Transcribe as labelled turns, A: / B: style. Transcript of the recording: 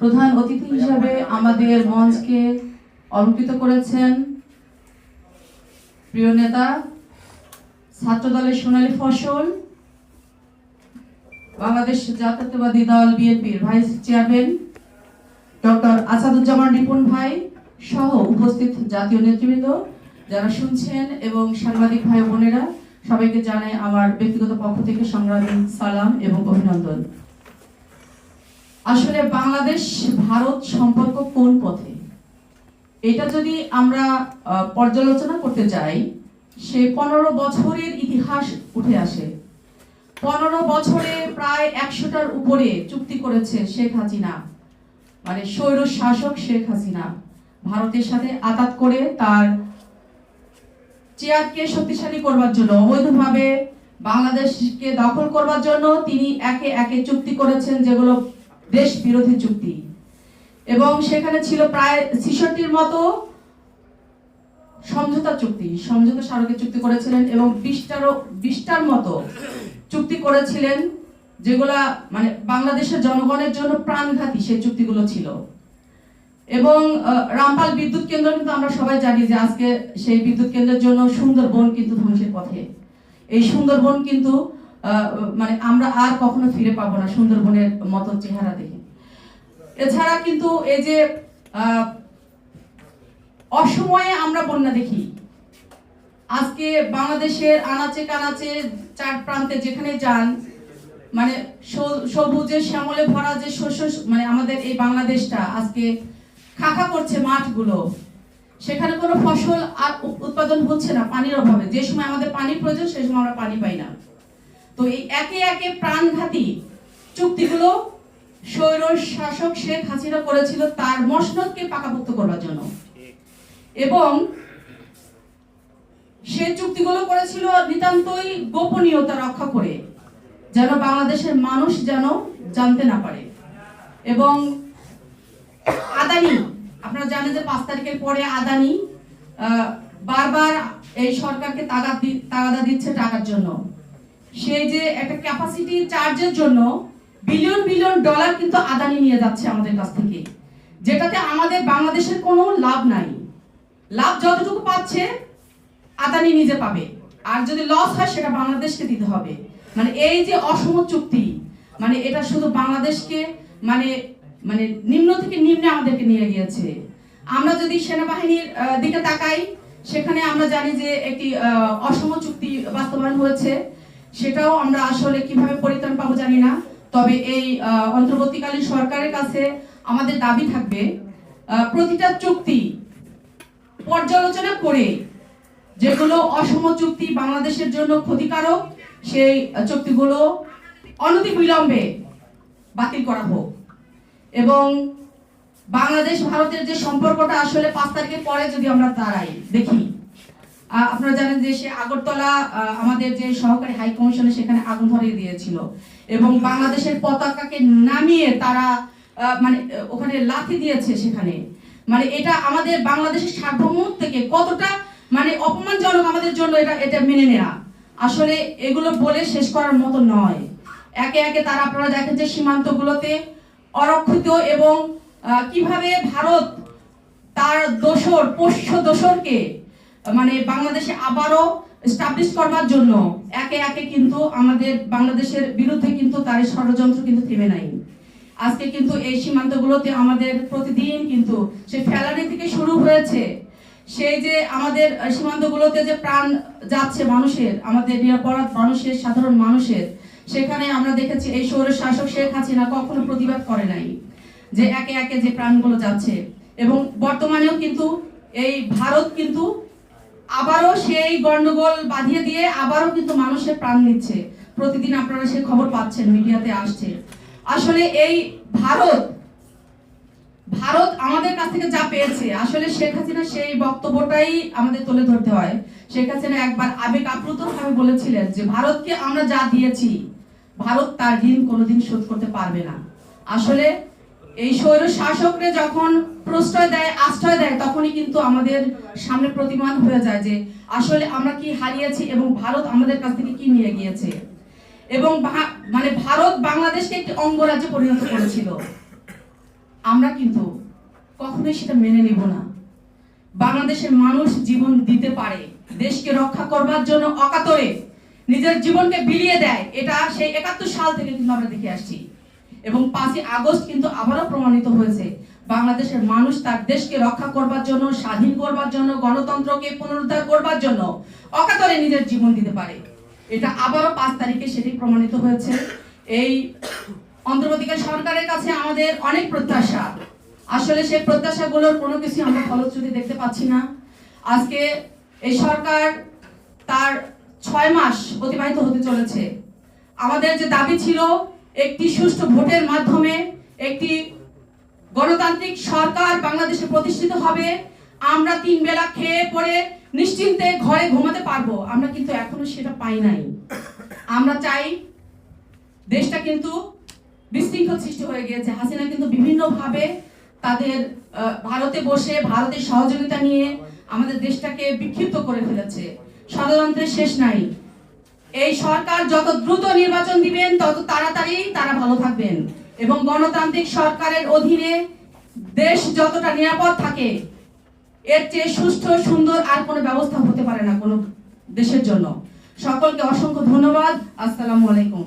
A: প্রধান অতিথি হিসাবে আমাদের মঞ্চকে অলঙ্কৃত করেছেন প্রিয় নেতা ছাত্র দলের সোনালী ফসল, বাংলাদেশ জাতীয়তাবাদী দল বিএনপির vice chairman doctor Asaduzzaman Ripon ভাই সহ উপস্থিত জাতীয় নেতৃবৃন্দ যারা শুনছেন এবং সাংবাদিক ভাই বোনেরা, সবাইকে জানাই আমার ব্যক্তিগত পক্ষ থেকে সংগ্রামী সালাম এবং অভিনন্দন। আসলে বাংলাদেশ, ভারত সম্পর্ক কোন পথে? এটা যদি আমরা পর্যালোচনা করতে যাই, সে পনেরো বছরের ইতিহাস উঠে আসে। পনেরো বছরে প্রায় একশোটার উপরে চুক্তি করেছে শেখ হাসিনা। মানে স্বৈর শাসক শেখ হাসিনা। ভারতের সাথে আঘাত করে তার চেয়ারকে শক্তিশালী করবার জন্য, অবৈধভাবে বাংলাদেশকে দখল করবার জন্য তিনি একে একে চুক্তি করেছেন, যেগুলো দেশ বিরোধী চুক্তি। এবং সেখানে ছিল প্রায় ছিষট্টির মতো সমঝোতা চুক্তি। সমঝোতা স্মারকের চুক্তি করেছিলেন এবং বিশটারও, বিশটার মতো চুক্তি করেছিলেন যেগুলা মানে বাংলাদেশের জনগণের জন্য প্রাণঘাতী সেই চুক্তিগুলো ছিল। এবং রামপাল বিদ্যুৎ কেন্দ্র কিন্তু আমরা সবাই জানি যে আজকে সেই বিদ্যুৎ কেন্দ্রের জন্য সুন্দরবন কিন্তু ধ্বংসের পথে। এই সুন্দরবন কিন্তু মানে আমরা আর কখনো ফিরে পাবো না সুন্দরবনের মতো চেহারা দেখে। এছাড়া কিন্তু এই যে অসময়ে আমরা বন্যা দেখি। আজকে বাংলাদেশের আনাচে কানাচে চার প্রান্তে যেখানে যান মানে সবুজে, শ্যামলে ভরা যে শস্য মানে আমাদের এই বাংলাদেশটা আজকে খাখা করছে মাঠগুলো, সেখানে কোনো ফসল আর উৎপাদন হচ্ছে না পানির অভাবে। যে সময় আমাদের পানির প্রয়োজন সেই সময় আমরা পানি পাই না। তো এই একে একে প্রাণঘাতী চুক্তিগুলো স্বৈর শাসক শেখ হাসিনা করেছিল তার মসনদকে পাকাপোক্ত করার জন্য। এবং সে চুক্তিগুলো করেছিল নিতান্তই গোপনীয়তা রক্ষা করে, যেন বাংলাদেশের মানুষ যেন জানতে না পারে। এবং আদানি, আপনারা জানেন যে পাঁচ তারিখের পরে আদানি বারবার এই সরকারকে তাগাদা দিচ্ছে টাকার জন্য। সেই যে একটা ক্যাপাসিটি চার্জের জন্য বিলিয়ন বিলিয়ন ডলার কিন্তু আদানি নিয়ে যাচ্ছে আমাদের কাছ থেকে। যেটাতে আমাদের বাংলাদেশের কোনো লাভ নাই। লাভ যতটুকু পাচ্ছে, আদানি নিজে পাবে। আর যদি লস হয়, সেটা বাংলাদেশকে দিতে হবে। মানে এই যে অসম চুক্তি মানে এটা শুধু বাংলাদেশকে মানে মানে নিম্ন থেকে নিম্নে আমাদেরকে নিয়ে গিয়েছে। আমরা যদি সেনাবাহিনীর দিকে তাকাই, সেখানে আমরা জানি যে একটি অসম চুক্তি বাস্তবায়ন হয়েছে। সেটাও আমরা আসলে কীভাবে পরিত্রাণ পাবো জানি না। তবে এই অন্তর্বর্তীকালীন সরকারের কাছে আমাদের দাবি থাকবে প্রতিটা চুক্তি পর্যালোচনা করে যেগুলো অসম চুক্তি বাংলাদেশের জন্য ক্ষতিকারক, সেই চুক্তিগুলো অনতি বিলম্বে বাতিল করা হোক। এবং বাংলাদেশ ভারতের যে সম্পর্কটা আসলে পাঁচ তারিখের পরে যদি আমরা দাঁড়াই, দেখি। আপনারা জানেন যে সে আগরতলা আমাদের যে সহকারী হাই কমিশনে সেখানে আগুন ধরিয়ে দিয়েছিল। এবং বাংলাদেশের পতাকাকে নামিয়ে তারা মানে ওখানে লাথি দিয়েছে সেখানে। মানে এটা আমাদের বাংলাদেশের সার্বভৌম থেকে কতটা মানে অপমানজনক আমাদের জন্য এটা এটা মেনে নেওয়া আসলে এগুলো বলে শেষ করার মতো নয়। একে একে তারা আপনারা দেখেন যে সীমান্তগুলোতে অরক্ষিত এবং কীভাবে ভারত তার দোসর পোষ্য দোসরকে মানে বাংলাদেশে আবারও স্টাবলিশ করবার জন্য একে একে কিন্তু আমাদের বাংলাদেশের বিরুদ্ধে কিন্তু তার ষড়যন্ত্র কিন্তু থেমে নাই। আজকে কিন্তু এই সীমান্তগুলোতে আমাদের প্রতিদিন কিন্তু সেই ফেলানি থেকে শুরু হয়েছে। সেই যে আমাদের সীমান্তগুলোতে যে প্রাণ যাচ্ছে মানুষের, আমাদের নিরাপরাধ মানুষের, সাধারণ মানুষের, সেখানে আমরা দেখেছি এই সৌর শাসক শেখ হাসিনা কখনো প্রতিবাদ করে নাই যে একে একে যে প্রাণগুলো যাচ্ছে। এবং বর্তমানেও কিন্তু এই ভারত কিন্তু আবারও সেই গন্ডগোল বাঁধিয়ে দিয়ে আবারও কিন্তু মানুষের প্রাণ নিচ্ছে। প্রতিদিন আপনারা সে খবর পাচ্ছেন, মিডিয়াতে আসছে। আসলে এই ভারত ভারত আমাদের কাছ থেকে যা পেয়েছে, আসলে শেখ হাসিনা সেই বক্তব্যটাই আমাদের তুলে ধরতে হয়। শেখ হাসিনা একবার আবেগ আপ্লুত ভাবে বলেছিলেন যে, ভারতকে আমরা যা দিয়েছি, ভারত তার ঋণ কোনোদিন শোধ করতে পারবে না। আসলে এই স্বৈর শাসকরে যখন প্রশ্রয় দেয়, আশ্রয় দেয়, তখনই কিন্তু আমাদের সামনে প্রতিমান হয়ে যায় যে, আসলে আমরা কি হারিয়েছি এবং ভারত আমাদের কাছ থেকে কি নিয়ে গিয়েছে? এবং মানে ভারত বাংলাদেশকে একটি অঙ্গরাজ্যে পরিণত করেছিল। আমরা কিন্তু কখনোই সেটা মেনে নিব না। বাংলাদেশের মানুষ জীবন দিতে পারে, দেশকে রক্ষা করবার জন্য অকাতরে নিজের জীবনকে বিলিয়ে দেয়, এটা সেই একাত্তর সাল থেকে কিন্তু আমরা দেখে আসছি। এবং পাঁচই আগস্ট কিন্তু আবারও প্রমাণিত হয়েছে। বাংলাদেশের মানুষ তার দেশকে রক্ষা করবার জন্য, স্বাধীন করবার জন্য, গণতন্ত্রকে পুনরুদ্ধার করবার জন্য অকাতরে নিজের জীবন দিতে পারে। এটা আবারও পাঁচ তারিখে সেটি প্রমাণিত হয়েছে। এই অন্তর্বর্তীকাল সরকারের কাছে আমাদের অনেক প্রত্যাশা। আসলে সেই প্রত্যাশাগুলোর কোনো কিছু আমরা ফলশ্রুতি দেখতে পাচ্ছি না। আজকে এই সরকার তার ছয় মাস অতিবাহিত হতে চলেছে। আমাদের যে দাবি ছিল একটি সুষ্ঠু ভোটের মাধ্যমে একটি গণতান্ত্রিক সরকার বাংলাদেশে প্রতিষ্ঠিত হবে, আমরা তিন বেলা খেয়ে পরে নিশ্চিন্তে ঘরে ঘুমাতে পারব। আমরা কিন্তু এখনও সেটা পাই নাই। আমরা চাই দেশটা কিন্তু বিশৃঙ্খল সৃষ্টি হয়ে গিয়েছে। হাসিনা কিন্তু বিভিন্নভাবে তাদের ভারতে বসে, ভারতের সহযোগিতা নিয়ে আমাদের দেশটাকে বিক্ষিপ্ত করে ফেলেছে। ষড়যন্ত্রের শেষ নাই। এই সরকার যত দ্রুত নির্বাচন দিবেন, তত তাড়াতাড়ি তারা ভালো থাকবেন। এবং গণতান্ত্রিক সরকারের অধীনে দেশ যতটা নিরাপদ থাকে, এর চেয়ে সুস্থ সুন্দর আর কোনো ব্যবস্থা হতে পারে না কোনো দেশের জন্য। সকলকে অসংখ্য ধন্যবাদ। আসসালামু আলাইকুম।